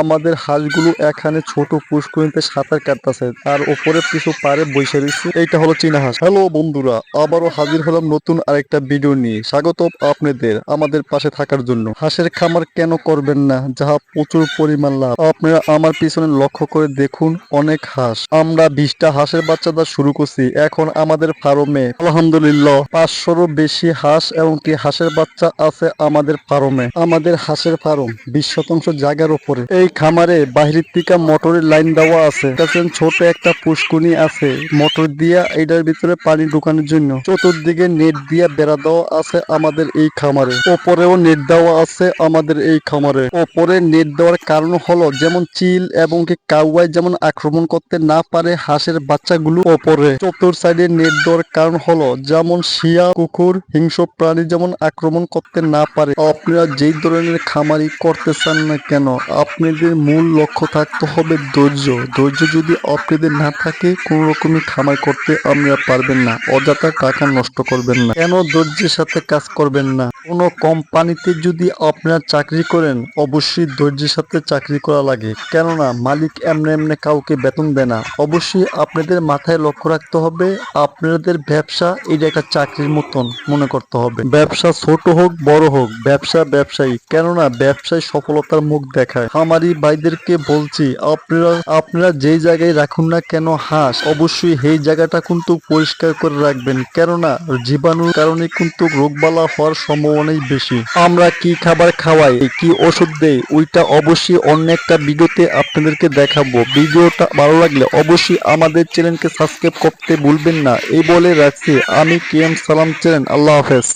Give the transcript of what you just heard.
আমাদের হাঁসগুলো এখানে ছোট পুষ্করিণীতে সাঁতার কাটতেছে তার উপরে কিছু পারে বসে রয়েছে। এইটা হলো চীনা হাঁস। হ্যালো বন্ধুরা, আবারও হাজির হলাম নতুন আরেকটা ভিডিও নিয়ে। স্বাগত আপনাদের আমাদের পাশে থাকার জন্য। হাঁসের খামার কেন করবেন না, যাহা প্রচুর পরিমাণ লাভ। আপনারা আমার পিছনে লক্ষ্য করে দেখুন অনেক হাঁস। আমরা বিশটা হাঁসের বাচ্চা দেওয়া শুরু করছি। এখন আমাদের ফার্মে, আলহামদুলিল্লাহ, পাঁচশোরও বেশি হাঁস এবং কি হাঁসের বাচ্চা আছে আমাদের ফার্মে। আমাদের হাঁসের ফার্ম বিশ শতাংশ জায়গার উপরে। এই খামারে বাহিরের থেকে মোটরের লাইন দেওয়া আছে। ছোট একটা পুষ্কুনি আছে। মোটর দিয়া এটার ভিতরে পানি ঢুকানোর জন্য চতুর্দিকে নেট দিয়া বেড়া দেওয়া আছে আমাদের এই খামারে। ওপরেও নেট দেওয়া আছে আমাদের এই খামারে। ওপরে নেট দেওয়ার কারণ হলো যেমন চিল এবং কি কাউয়াই যেমন আক্রমণ করতে না পারে হাঁসের বাচ্চাগুলো ওপরে। চতুর সাইডে নেট দেওয়ার কারণ হলো যেমন শিয়া, কুকুর, হিংস্র প্রাণী যেমন আক্রমণ করতে না পারে। আপনারা যেই ধরনের খামারি করতে চান না কেন আপনাদের মূল লক্ষ্য থাকতে হবে ধৈর্য। ধৈর্য যদি আপনাদের না থাকে, কোনো রকমই খামার করতে আপনারা পারবেন না। অযথা টাকা নষ্ট করবেন না। কেন ধৈর্যের সাথে কাজ করবেন না? কোনো কোম্পানিতে যদি আপনারা চাকরি করেন, অবশ্যই ধৈর্যের সাথে চাকরি করা লাগে। কেননা, মালিক এমনি এমনি কাউকে বেতন দেয় না। অবশ্যই আপনাদের মাথায় লক্ষ্য রাখতে হবে, আপনাদের ব্যবসা এটা একটা চাকরির মতন মনে করতে হবে। ব্যবসা ছোট হোক, বড় হোক, ব্যবসা ব্যবসায়ী। কেননা, ব্যবসায় সফলতার মুখ দেখায়। আমারই ভাইদেরকে বলছি, আপনারা আপনারা যেই জায়গায় রাখুন না কেন হাঁস, অবশ্যই সেই জায়গাটা কিন্তু পরিষ্কার করে রাখবেন। কেননা, জীবাণুর কারণে কিন্তু রোগবালা হওয়ার সম্ভাবনাই বেশি। আমরা কি খাবার খাওয়াই, কি ওষুধ দেই, ওইটা অবশ্যই অন্য একটা ভিডিওতে আপনাদেরকে দেখাবো। ভিডিওটা ভালো লাগলে অবশ্যই আমাদের চ্যানেলকে সাবস্ক্রাইব করতে ভুলবেন না। এই বলে রাখছি। আমি কে এম সালাম চ্যানেল। আল্লাহ হাফেজ।